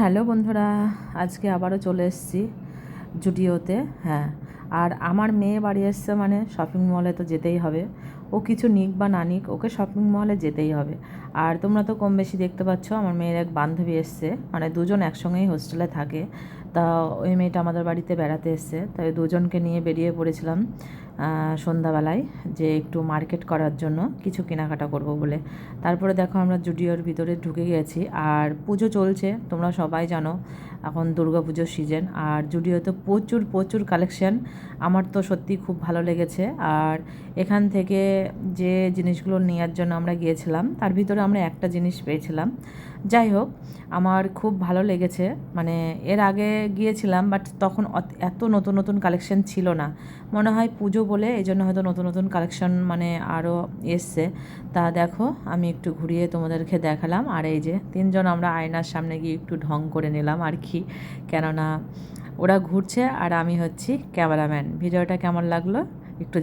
Hello বন্ধুরা, আজকে আবারও চলে এসেছি জুডিওতে হ্যাঁ। আর আমার মেয়ে বাড়ি এসছে মানে শপিং মলে তো যেতেই হবে। ও কিছু নিক বা না নিক, ওকে শপিং মলে যেতেই হবে। আর তোমরা তো কম বেশি দেখতে পাচ্ছ, আমার মেয়ের এক বান্ধবী এসছে মানে দুজন একসঙ্গেই হোস্টেলে থাকে। তা ওই মেয়েটা আমাদের বাড়িতে বেড়াতে এসছে। তাই দুজনকে নিয়ে বেরিয়ে পড়েছিলাম সন্ধ্যাবেলায় যে একটু মার্কেট করার জন্য কিছু কেনাকাটা করব বলে। তারপরে দেখো আমরা জুডিওর ভিতরে ঢুকে গেছি। আর পুজো চলছে, তোমরা সবাই জানো, এখন দুর্গা পুজোর সিজন আর জুডিওতে প্রচুর প্রচুর কালেকশন আমার তো সত্যি খুব ভালো লেগেছে। আর এখান থেকে যে জিনিসগুলো নেওয়ার জন্য আমরা গিয়েছিলাম, তার ভিতরে আমরা একটা জিনিস পেয়েছিলাম। যাই হোক, আমার খুব ভালো লেগেছে। মানে এর আগে গিয়েছিলাম বাট তখন এত নতুন নতুন কালেকশন ছিল না। মনে হয় পুজো বলে এই জন্য হয়তো নতুন নতুন কালেকশন মানে আরও এসছে। তা দেখো, আমি একটু ঘুরিয়ে তোমাদেরকে দেখালাম। আর এই যে তিনজন আমরা আয়নার সামনে গিয়ে একটু ঢং করে নিলাম আর কি। কেননা ওরা ঘুরছে আর আমি হচ্ছি ক্যামেরাম্যান। ভিডিওটা কেমন লাগল একটু